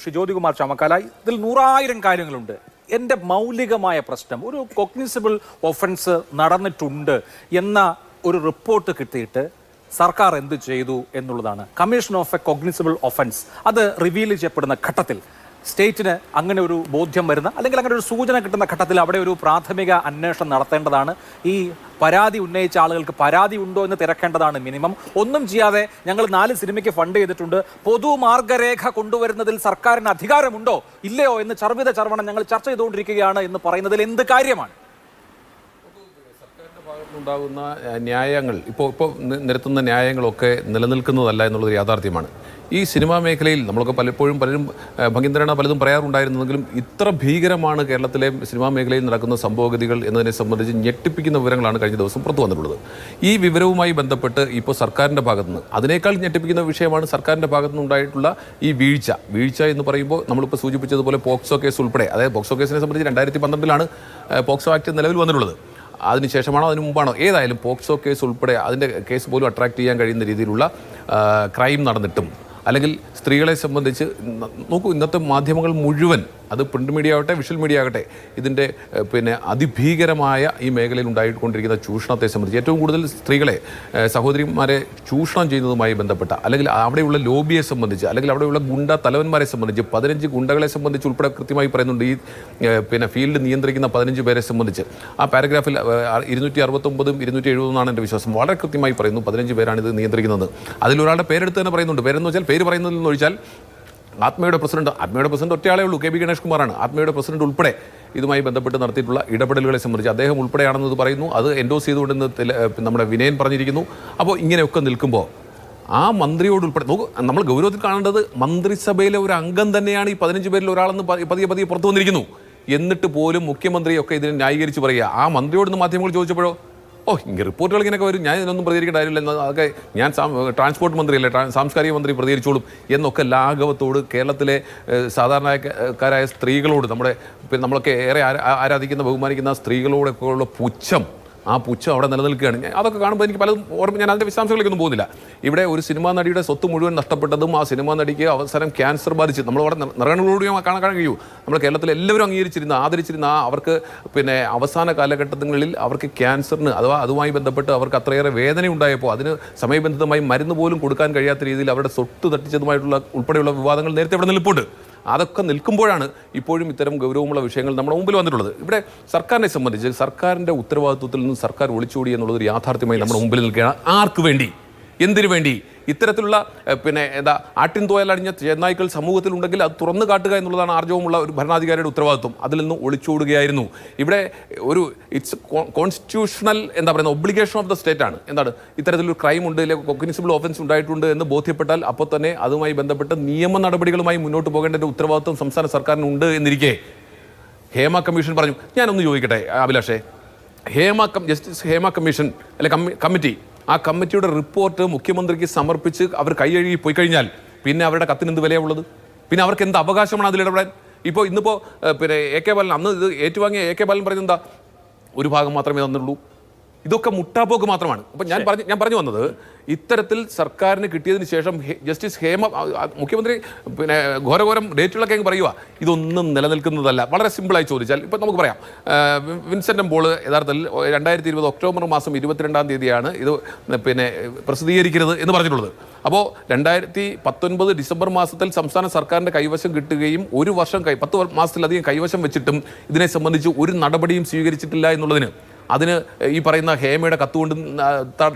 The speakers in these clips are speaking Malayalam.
ശ്രീ ജ്യോതികുമാർ ചമക്കാല ഇതിൽ നൂറായിരം കാര്യങ്ങളുണ്ട്. എന്റെ മൗലികമായ പ്രശ്നം ഒരു കൊഗ്നിസിബിൾ ഒഫൻസ് നടന്നിട്ടുണ്ട് എന്ന ഒരു റിപ്പോർട്ട് കിട്ടിയിട്ട് സർക്കാർ എന്ത് ചെയ്തു എന്നുള്ളതാണ്. Commission of a cognizable offence അത് റിവീൽ ചെയ്യപ്പെടുന്ന ഘട്ടത്തിൽ സ്റ്റേറ്റിന് അങ്ങനെ ഒരു ബോധ്യം വരുന്ന അല്ലെങ്കിൽ അങ്ങനെ ഒരു സൂചന കിട്ടുന്ന ഘട്ടത്തിൽ അവിടെ ഒരു പ്രാഥമിക അന്വേഷണം നടത്തേണ്ടതാണ്. ഈ പരാതി ഉന്നയിച്ച ആളുകൾക്ക് പരാതി ഉണ്ടോ എന്ന് തിരക്കേണ്ടതാണ് മിനിമം. ഒന്നും ചെയ്യാതെ ഞങ്ങൾ നാല് സിനിമയ്ക്ക് ഫണ്ട് ചെയ്തിട്ടുണ്ട്. പൊതുമാർഗരേഖ കൊണ്ടുവരുന്നതിൽ സർക്കാരിന് അധികാരമുണ്ടോ? ഇല്ലയോ എന്ന് ചർവിത ചർവണം ഞങ്ങൾ ചർച്ച ചെയ്തുകൊണ്ടിരിക്കുകയാണ് എന്ന് പറയുന്നതിൽ എന്ത് കാര്യമാണ്? ഉണ്ടാകുന്ന ന്യായങ്ങൾ ഇപ്പോൾ ഇപ്പോൾ നിരത്തുന്ന ന്യായങ്ങളൊക്കെ നിലനിൽക്കുന്നതല്ല എന്നുള്ളത് യാഥാർത്ഥ്യമാണ്. ഈ സിനിമാ മേഖലയിൽ നമ്മളൊക്കെ പലപ്പോഴും പലരും ഭംഗീന്ദ്രണ പലതും പറയാറുണ്ടായിരുന്നെങ്കിലും ഇത്ര ഭീകരമാണ് കേരളത്തിലെ സിനിമാ മേഖലയിൽ നടക്കുന്ന സംഭവഗതികൾ എന്നതിനെ സംബന്ധിച്ച് ഞെട്ടിപ്പിക്കുന്ന വിവരങ്ങളാണ് കഴിഞ്ഞ ദിവസം പുറത്തു വന്നിട്ടുള്ളത്. ഈ വിവരവുമായി ബന്ധപ്പെട്ട് ഇപ്പോൾ സർക്കാരിന്റെ ഭാഗത്തുനിന്ന് അതിനേക്കാൾ ഞെട്ടിപ്പിക്കുന്ന വിഷയമാണ് സർക്കാരിന്റെ ഭാഗത്തുനിന്ന് ഉണ്ടായിട്ടുള്ള ഈ വീഴ്ച. വീഴ്ച എന്ന് പറയുമ്പോൾ നമ്മളിപ്പോൾ സൂചിപ്പിച്ചതുപോലെ പോക്സോ കേസ് ഉൾപ്പെടെ അതായത് പോക്സോ കേസിനെ സംബന്ധിച്ച് രണ്ടായിരത്തി പന്ത്രണ്ടിലാണ് പോക്സോ ആക്ട് നിലവിൽ വന്നിട്ടുള്ളത്. അതിനുശേഷമാണോ അതിനു മുമ്പാണോ? ഏതായാലും പോക്സോ കേസ് ഉൾപ്പെടെ അതിന്റെ കേസ് പോലും അട്രാക്ട് ചെയ്യാൻ കഴിയുന്ന രീതിയിലുള്ള ക്രൈം നടന്നിട്ടും. അല്ലെങ്കിൽ സ്ത്രീകളെ സംബന്ധിച്ച് നോക്കൂ ഇന്നത്തെ മാധ്യമങ്ങൾ മുഴുവൻ അത് പ്രിന്റ് മീഡിയ ആകട്ടെ വിഷ്വൽ മീഡിയ ആകട്ടെ ഇതിന്റെ പിന്നെ അതിഭീകരമായ ഈ മേഖലയിൽ ഉണ്ടായിക്കൊണ്ടിരിക്കുന്ന ചൂഷണത്തെ സംബന്ധിച്ച് ഏറ്റവും കൂടുതൽ സ്ത്രീകളെ സഹോദരിമാരെ ചൂഷണം ചെയ്യുന്നതുമായി ബന്ധപ്പെട്ട അല്ലെങ്കിൽ അവിടെയുള്ള ലോബിയെ സംബന്ധിച്ച് അല്ലെങ്കിൽ അവിടെയുള്ള ഗുണ്ട തലവന്മാരെ സംബന്ധിച്ച് പതിനഞ്ച് ഗുണ്ടകളെ സംബന്ധിച്ച് ഉൾപ്പെടെ കൃത്യമായി പറയുന്നുണ്ട് ഈ പിന്നെ ഫീൽഡ് നിയന്ത്രിക്കുന്ന പതിനഞ്ച് പേരെ സംബന്ധിച്ച്. ആ പാരഗ്രാഫിൽ ഇരുന്നൂറ്റി അറുപത്തൊമ്പതും ഇരുന്നൂറ്റി എഴുപതെന്നാണ് എന്റെ വിശ്വാസം. വളരെ കൃത്യമായി പറയുന്നു പതിനഞ്ച് പേരാണ് ഇത് നിയന്ത്രിക്കുന്നത്. അതിലൊരാളുടെ പേരെടുത്ത് തന്നെ പറയുന്നുണ്ട്. പേരെന്ന് വെച്ചാൽ പേര് പറയുന്നതിൽ നിന്ന് ആത്മയുടെ പ്രസിഡന്റ് ആത്മയുടെ പ്രസിഡന്റ് ഒറ്റയാളേ ഉള്ളൂ കെ ബി ഗണേഷ് കുമാറാണ്. ആത്മയുടെ പ്രസിഡന്റ് ഉൾപ്പെടെ ഇതുമായി ബന്ധപ്പെട്ട് നടത്തിയിട്ടുള്ള ഇടപെടലുകളെ സംബന്ധിച്ച് അദ്ദേഹം ഉൾപ്പെടെയാണെന്നത് പറയുന്നു. അത് എൻഡോസ് ചെയ്തുകൊണ്ടെന്ന് നമ്മുടെ വിനയൻ പറഞ്ഞിരിക്കുന്നു. അപ്പോൾ ഇങ്ങനെയൊക്കെ നിൽക്കുമ്പോൾ ആ മന്ത്രിയോട് ഉൾപ്പെടെ നമ്മൾ ഗൗരവത്തിൽ കാണേണ്ടത് മന്ത്രിസഭയിലെ ഒരു അംഗം തന്നെയാണ് ഈ പതിനഞ്ച് പേരിൽ ഒരാളെന്ന് പതിയെ പതിയെ പുറത്തു വന്നിരിക്കുന്നു. എന്നിട്ട് പോലും മുഖ്യമന്ത്രിയൊക്കെ ഇതിനെ ന്യായീകരിച്ച് പറയുക. ആ മന്ത്രിയോടൊന്ന് മാധ്യമങ്ങൾ ചോദിച്ചപ്പോഴോ ഓ ഇങ്ങനെ റിപ്പോർട്ടുകൾ ഇങ്ങനെയൊക്കെ വരും. ഞാൻ ഇതിനൊന്നും പ്രതികരിക്കേണ്ട കാര്യമില്ല. അതൊക്കെ ഞാൻ ട്രാൻസ്പോർട്ട് മന്ത്രി അല്ലേ സാംസ്കാരിക മന്ത്രി പ്രതികരിച്ചോളും എന്നൊക്കെ ലാഘവത്തോട് കേരളത്തിലെ സാധാരണക്കാരായ സ്ത്രീകളോട് നമ്മുടെ നമ്മളൊക്കെ ഏറെ ആരാധിക്കുന്ന ബഹുമാനിക്കുന്ന സ്ത്രീകളോടൊക്കെ ഉള്ള പുച്ഛം ആ പുച്ഛം അവിടെ നിലനിൽക്കുകയാണ്. അതൊക്കെ കാണുമ്പോൾ എനിക്ക് പലതും ഓർമ്മ ഞാൻ അതിന്റെ വിശദാംശങ്ങളിലേക്കൊന്നും പോകുന്നില്ല. ഇവിടെ ഒരു സിനിമാ നടിയുടെ സ്വത്ത് മുഴുവൻ നഷ്ടപ്പെട്ടതും ആ സിനിമാ നടിക്ക് അവസരം ക്യാൻസർ ബാധിച്ച് നമ്മൾ അവിടെ നിറകണങ്ങളോട് കാണാൻ കാണാൻ കഴിയൂ. നമ്മൾ കേരളത്തിൽ എല്ലാവരും അംഗീകരിച്ചിരുന്ന ആദരിച്ചിരുന്ന ആ അവർക്ക് പിന്നെ അവസാന കാലഘട്ടങ്ങളിൽ അവർക്ക് ക്യാൻസറിന് അഥവാ അതുമായി ബന്ധപ്പെട്ട് അവർക്ക് അത്രയേറെ വേദന ഉണ്ടായപ്പോൾ അതിന് സമയബന്ധിതമായി മരുന്ന് പോലും കൊടുക്കാൻ കഴിയാത്ത രീതിയിൽ അവരുടെ സ്വത്ത് തട്ടിച്ചതുമായിട്ടുള്ള ഉൾപ്പെടെയുള്ള വിവാദങ്ങൾ നേരത്തെ ഇവിടെ നിൽപ്പുണ്ട്. അതൊക്കെ നിൽക്കുമ്പോഴാണ് ഇപ്പോഴും ഇത്തരം ഗൗരവമുള്ള വിഷയങ്ങൾ നമ്മുടെ മുമ്പിൽ വന്നിട്ടുള്ളത്. ഇവിടെ സർക്കാരിനെ സംബന്ധിച്ച് സർക്കാരിന്റെ ഉത്തരവാദിത്വത്തിൽ നിന്ന് സർക്കാർ ഒളിച്ചോടി എന്നുള്ളത് ഒരു യാഥാർത്ഥ്യമായി നമ്മുടെ മുമ്പിൽ നിൽക്കുകയാണ്. ആർക്ക് വേണ്ടി? എന്തിനു വേണ്ടി? ഇത്തരത്തിലുള്ള പിന്നെ എന്താ ആട്ടിൻ തോയലടിഞ്ഞ ചെന്നായ്ക്കൾ സമൂഹത്തിലുണ്ടെങ്കിൽ അത് തുറന്നു കാട്ടുക എന്നുള്ളതാണ് ആർജവുമുള്ള ഒരു ഭരണാധികാരിയുടെ ഉത്തരവാദിത്വം. അതിൽ നിന്ന് ഒളിച്ചോടുകയായിരുന്നു. ഇവിടെ ഒരു ഇറ്റ്സ് കോൺസ്റ്റിറ്റ്യൂഷണൽ എന്താ പറയുന്നത് ഒബ്ലിഗേഷൻ ഓഫ് ദ സ്റ്റേറ്റ് ആണ് എന്താണ് ഇത്തരത്തിലൊരു ക്രൈം ഉണ്ട് അല്ലെങ്കിൽ കൊഗ്നിസിബിൾ ഓഫൻസ് ഉണ്ടായിട്ടുണ്ട് എന്ന് ബോധ്യപ്പെട്ടാൽ അപ്പോൾ തന്നെ അതുമായി ബന്ധപ്പെട്ട് നിയമ നടപടികളുമായി മുന്നോട്ട് പോകേണ്ട ഉത്തരവാദിത്വം സംസ്ഥാന സർക്കാരിനുണ്ട് എന്നിരിക്കെ. ഹേമ കമ്മീഷൻ പറഞ്ഞു ഞാനൊന്ന് ചോദിക്കട്ടെ അഭിലാഷേ. Hema cum justice Hema commission അല്ലെ കമ്മി കമ്മിറ്റി ആ കമ്മിറ്റിയുടെ റിപ്പോർട്ട് മുഖ്യമന്ത്രിക്ക് സമർപ്പിച്ച് അവർ കൈയഴുകി പോയി കഴിഞ്ഞാൽ പിന്നെ അവരുടെ കത്തിന് എന്ത് വിലയുള്ളത്? പിന്നെ അവർക്ക് എന്ത് അവകാശമാണ് അതിലിടപെടാൻ ഇപ്പോൾ ഇന്നിപ്പോൾ പിന്നെ എ കെ ബാലൻ അന്ന് ഇത് ഏറ്റുവാങ്ങിയ എ കെ ബാലൻ എന്താ? ഒരു ഭാഗം മാത്രമേ തന്നുള്ളൂ ഇതൊക്കെ മുട്ടാപ്പോക്ക് മാത്രമാണ്. അപ്പം ഞാൻ പറഞ്ഞു ഞാൻ പറഞ്ഞു വന്നത് ഇത്തരത്തിൽ സർക്കാരിന് കിട്ടിയതിന് ശേഷം ജസ്റ്റിസ് ഹേമ മുഖ്യമന്ത്രി പിന്നെ ഘോരഘോരം ഡേറ്റുകളൊക്കെ അങ്ങ് പറയുക ഇതൊന്നും നിലനിൽക്കുന്നതല്ല. വളരെ സിമ്പിളായി ചോദിച്ചാൽ ഇപ്പം നമുക്ക് പറയാം. വിൻസെന്റം ബോൾ വിൻസെന്റ് പോൾ യഥാർത്ഥത്തിൽ രണ്ടായിരത്തി ഇരുപത് ഒക്ടോബർ മാസം ഇരുപത്തിരണ്ടാം തീയതിയാണ് ഇത് പിന്നെ പ്രസിദ്ധീകരിക്കരുത് എന്ന് പറഞ്ഞിട്ടുള്ളത്. അപ്പോൾ രണ്ടായിരത്തി പത്തൊൻപത് ഡിസംബർ മാസത്തിൽ സംസ്ഥാന സർക്കാരിന്റെ കൈവശം കിട്ടുകയും ഒരു വർഷം കൈ പത്ത് മാസത്തിലധികം കൈവശം വെച്ചിട്ടും ഇതിനെ സംബന്ധിച്ച് ഒരു നടപടിയും സ്വീകരിച്ചിട്ടില്ല എന്നുള്ളതിന് അതിന് ഈ പറയുന്ന ഹേമയുടെ കത്തുകൊണ്ട്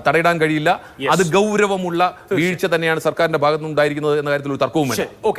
തടയിടാൻ കഴിയില്ല. അത് ഗൗരവമുള്ള വീഴ്ച തന്നെയാണ് സർക്കാരിന്റെ ഭാഗത്തുനിന്ന് ഉണ്ടായിരിക്കുന്നത് എന്ന കാര്യത്തിൽ ഒരു തർക്കവുമില്ല. ഓക്കെ.